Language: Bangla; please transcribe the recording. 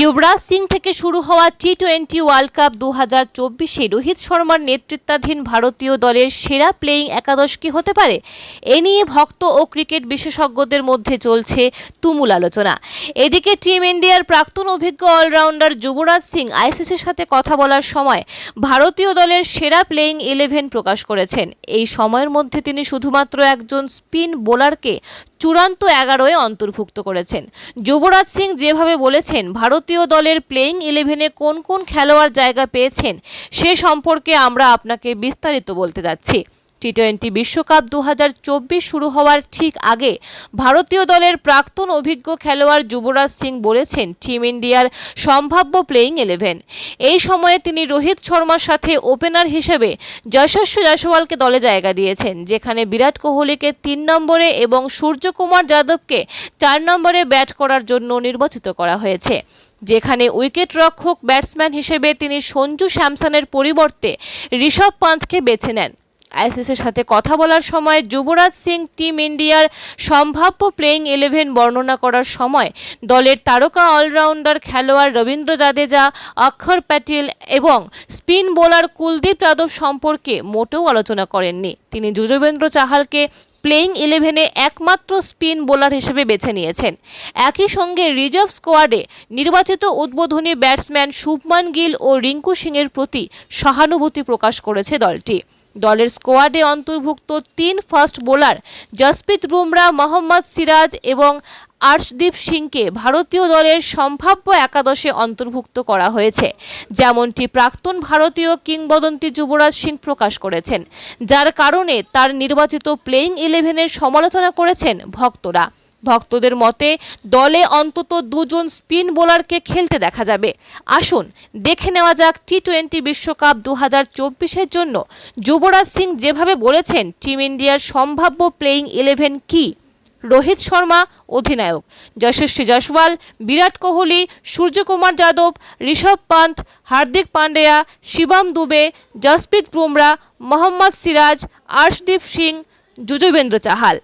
যুবরাজ সিং থেকে শুরু হওয়া টি টোয়েন্টি ওয়ার্ল্ড কাপ দু হাজার চব্বিশে রোহিত শর্মার নেতৃত্বাধীন ভারতীয় দলের সেরা প্লেয়িং একাদশ কি হতে পারে? এ নিয়ে ভক্ত ও ক্রিকেট বিশেষজ্ঞদের মধ্যে চলছে তুমুল আলোচনা। এদিকে টিম ইন্ডিয়ার প্রাক্তন অভিজ্ঞ অলরাউন্ডার যুবরাজ সিং আইসিসির সাথে কথা বলার সময় ভারতীয় দলের সেরা প্লেয়িং ইলেভেন প্রকাশ করেছেন। এই সময়ের মধ্যে তিনি শুধুমাত্র একজন স্পিন বোলারকে চূড়ান্ত এগারোয় অন্তর্ভুক্ত করেছেন। যুবরাজ সিং যেভাবে বলেছেন, ভারতীয় দলের প্লেয়িং ইলেভেনে কোন কোন খেলোয়াড় জায়গা পেয়েছেন, সে সম্পর্কে আমরা আপনাকে বিস্তারিত বলতে যাচ্ছি। টি টোয়েন্টি বিশ্বকাপ দু হাজার চব্বিশ শুরু হওয়ার ঠিক আগে ভারতীয় দলের প্রাক্তন অভিজ্ঞ খেলোয়াড় যুবরাজ সিং বলেছেন, টিম ইন্ডিয়ার সম্ভাব্য প্লেয়িং ইলেভেন এই সময়ে তিনি রোহিত শর্মার সাথে ওপেনার হিসেবে যশস্বী জয়সওয়ালকে দলে জায়গা দিয়েছেন, যেখানে বিরাট কোহলিকে তিন নম্বরে এবং সূর্যকুমার যাদবকে চার নম্বরে ব্যাট করার জন্য নির্বাচিত করা হয়েছে। যেখানে উইকেট রক্ষক ব্যাটসম্যান হিসেবে তিনি সঞ্জু স্যামসনের পরিবর্তে ঋষভ পান্থকে বেছে নেন। আইসিসির সাথে কথা বলার সময় যুবরাজ সিং টিম ইন্ডিয়ার সম্ভাব্য প্লেয়িং ইলেভেন বর্ণনা করার সময় দলের তারকা অলরাউন্ডার খেলোয়াড় রবীন্দ্র জাদেজা অক্ষর প্যাটেল এবং স্পিন বোলার কুলদীপ যাদব সম্পর্কে মোটেও আলোচনা করেননি। তিনি যুজবেন্দ্র চাহালকে প্লেয়িং ইলেভেনে একমাত্র স্পিন বোলার হিসেবে বেছে নিয়েছেন। একই সঙ্গে রিজার্ভ স্কোয়াডে নির্বাচিত উদ্বোধনী ব্যাটসম্যান শুভমান গিল ও রিঙ্কু সিংয়ের প্রতি সহানুভূতি প্রকাশ করেছে দলটি। দলের স্কোয়াডে অন্তর্ভুক্ত তিন ফাস্ট বোলার জসপ্রীত বুমরা, মোহাম্মদ সিরাজ এবং আর্শদীপ সিংকে ভারতীয় দলের সম্ভাব্য একাদশে অন্তর্ভুক্ত করা হয়েছে। যেমনটি প্রাক্তন ভারতীয় কিংবদন্তি যুবরাজ সিং প্রকাশ করেছেন। যার কারণে তার নির্বাচিত প্লেয়িং ইলেভেনের সমালোচনা করেছেন ভক্তরা। ভক্তদের মতে, দলে অন্তত দুজন স্পিন বোলারকে খেলতে দেখা যাবে। আসুন, দেখে নেওয়া যাক টি টোয়েন্টি বিশ্বকাপ দু হাজার চব্বিশের জন্য। যুবরাজ সিং যেভাবে বলেছেন, টিম ইন্ডিয়ার সম্ভাব্য প্লেয়িং ইলেভেন কি? রোহিত শর্মা, অধিনায়ক। যশস্বী জয়সওয়াল, বিরাট কোহলি, সূর্যকুমার যাদব, ঋষভ পান্থ, হার্দিক পান্ডেয়া, শিবম দুবে, জসপ্রীত বুমরা, মোহাম্মদ সিরাজ, আর্শদীপ সিং যুজবেন্দ্র চাহাল।